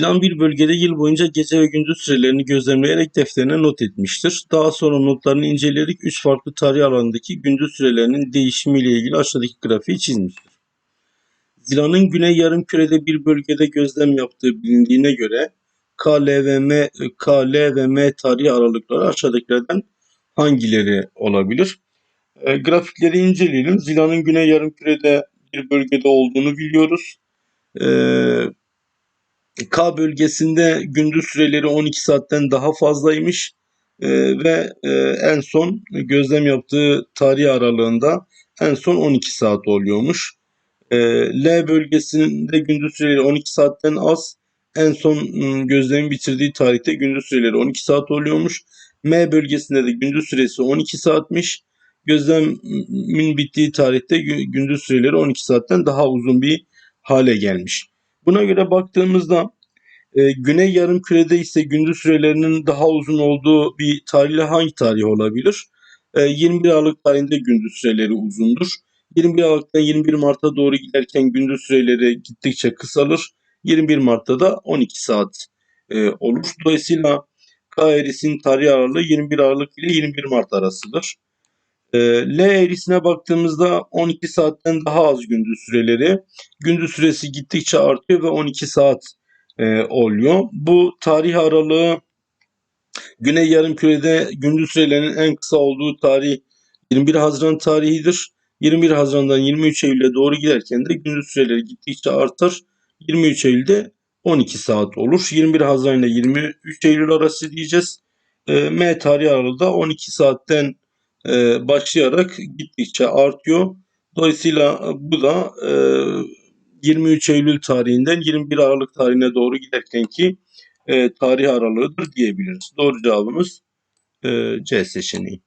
Zilan bir bölgede yıl boyunca gece ve gündüz sürelerini gözlemleyerek defterine not etmiştir. Daha sonra notlarını inceleyerek 3 farklı tarih alanındaki gündüz sürelerinin değişimiyle ilgili aşağıdaki grafiği çizmiştir. Zilan'ın güney yarımkürede bir bölgede gözlem yaptığı bilindiğine göre K, L ve M, K, L ve M tarih aralıkları aşağıdakilerden hangileri olabilir? E, grafikleri inceleyelim. Zilan'ın güney yarımkürede bir bölgede olduğunu biliyoruz. E, K bölgesinde gündüz süreleri 12 saatten daha fazlaymış E, ve e, en son gözlem yaptığı tarih aralığında en son 12 saat oluyormuş. E, L bölgesinde gündüz süreleri 12 saatten az. En son ım, gözlemi bitirdiği tarihte gündüz süreleri 12 saat oluyormuş. M bölgesinde de gündüz süresi 12 saatmiş. Gözlemin bittiği tarihte gü- gündüz süreleri 12 saatten daha uzun bir hale gelmiş. Buna göre baktığımızda e, Güney Yarımküre'de ise gündüz sürelerinin daha uzun olduğu bir tarihle hangi tarih olabilir? E, 21 Aralık tarihinde gündüz süreleri uzundur. 21 Aralık'tan 21 Mart'a doğru giderken gündüz süreleri gittikçe kısalır. 21 Mart'ta da 12 saat e, olur. Dolayısıyla K eğrisinin tarih aralığı 21 Aralık ile 21 Mart arasıdır. E, L eğrisine baktığımızda 12 saatten daha az gündüz süreleri. Gündüz süresi gittikçe artıyor ve 12 saat e, oluyor. Bu tarih aralığı Güney Yarımküre'de gündüz sürelerinin en kısa olduğu tarih 21 Haziran tarihidir. 21 Haziran'dan 23 Eylül'e doğru giderken de gündüz süreleri gittikçe artar. 23 Eylül'de 12 saat olur. 21 Haziran ile 23 Eylül arası diyeceğiz. E, M tarih aralığı da 12 saatten e, başlayarak gittikçe artıyor. Dolayısıyla e, bu da e, 23 Eylül tarihinden 21 Aralık tarihine doğru giderken ki e, tarih aralığıdır diyebiliriz. Doğru cevabımız e, C seçeneği.